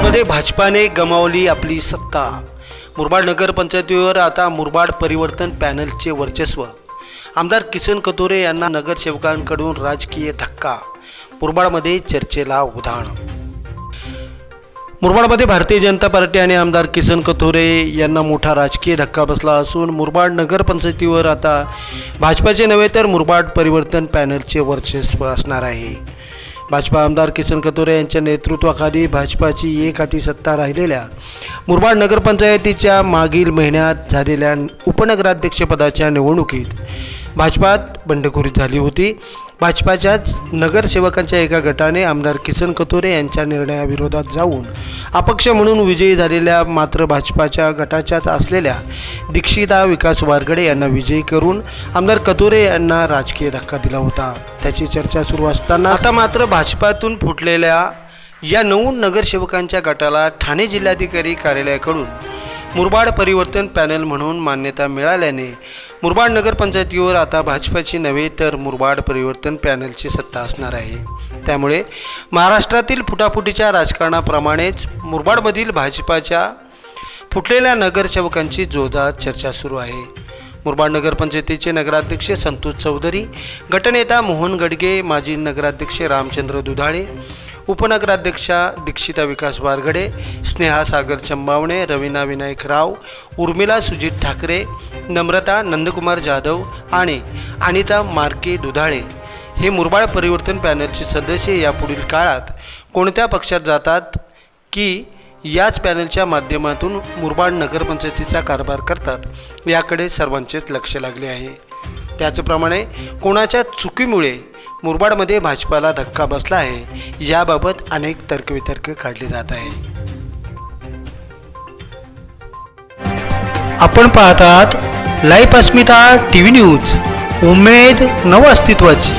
मुरबाडमध्ये भाजपाने गमावली आपली सत्ता. मुरबाड नगरपंचायतीवर आता मुरबाड परिवर्तन पॅनलचे वर्चस्व. आमदार किसन कतोरे यांना नगरसेवकांकडून राजकीय धक्का. मुरबाडमध्ये चर्चेला उधाण. मुरबाडमध्ये भारतीय जनता पार्टी आणि आमदार किसन कथोरे यांना मोठा राजकीय धक्का बसला असून मुरबाड नगरपंचायतीवर आता भाजपाचे नव्हे तर मुरबाड परिवर्तन पॅनलचे वर्चस्व असणार आहे. भाजपा आमदार किसन कथोरे यांच्या नेतृत्वाखाली भाजपाची एक हाती सत्ता राहिलेल्या मुरबाड नगरपंचायतीच्या मागील महिन्यात झालेल्या उपनगराध्यक्षपदाच्या निवडणुकीत भाजपात बंडखोरी झाली होती. भाजपाच्याच नगरसेवकांच्या एका गटाने आमदार किसन कतोरे यांच्या निर्णयाविरोधात जाऊन अपक्ष म्हणून विजयी झालेल्या मात्र भाजपाच्या गटाच्याच असलेल्या दीक्षिता विकास वारगडे यांना विजयी करून आमदार कतोरे यांना राजकीय धक्का दिला होता. त्याची चर्चा सुरू असताना आता मात्र भाजपातून फुटलेल्या या नऊ नगरसेवकांच्या गटाला ठाणे जिल्हाधिकारी कार्यालयाकडून मुरबाड परिवर्तन पॅनल म्हणून मान्यता मिळाल्याने मुरबाड नगरपंचायतीवर आता भाजपाची नव्हे तर मुरबाड परिवर्तन पॅनलची सत्ता असणार आहे. त्यामुळे महाराष्ट्रातील फुटाफुटीच्या राजकारणाप्रमाणेच मुरबाडमधील भाजपाच्या फुटलेल्या नगरसेवकांची जोरदार चर्चा सुरू आहे. मुरबाड नगरपंचायतीचे नगराध्यक्ष संतोष चौधरी गटनेता मोहन गडगे माजी नगराध्यक्ष रामचंद्र दुधाळे उपनगराध्यक्षा दीक्षिता विकास बारगडे स्नेहा सागर चंबावणे रवीना विनायक राव उर्मिला सुजित ठाकरे नम्रता नंदकुमार जाधव आणि अनिता मार्के दुधाळे हे मुरबाड परिवर्तन पॅनलचे सदस्य यापुढील काळात कोणत्या पक्षात जातात की याच पॅनलच्या माध्यमातून मुरबाड नगरपंचायतीचा कारभार करतात याकडे सर्वांचेच लक्ष लागले आहे. त्याचप्रमाणे कोणाच्या चुकीमुळे मुरबाडमध्ये भाजपाला धक्का बसला आहे. याबाबत अनेक तर्कवितर्क काढले जात आहे आपण पाहतात life Asmita T V news. उमेद नव अस्तित्वाची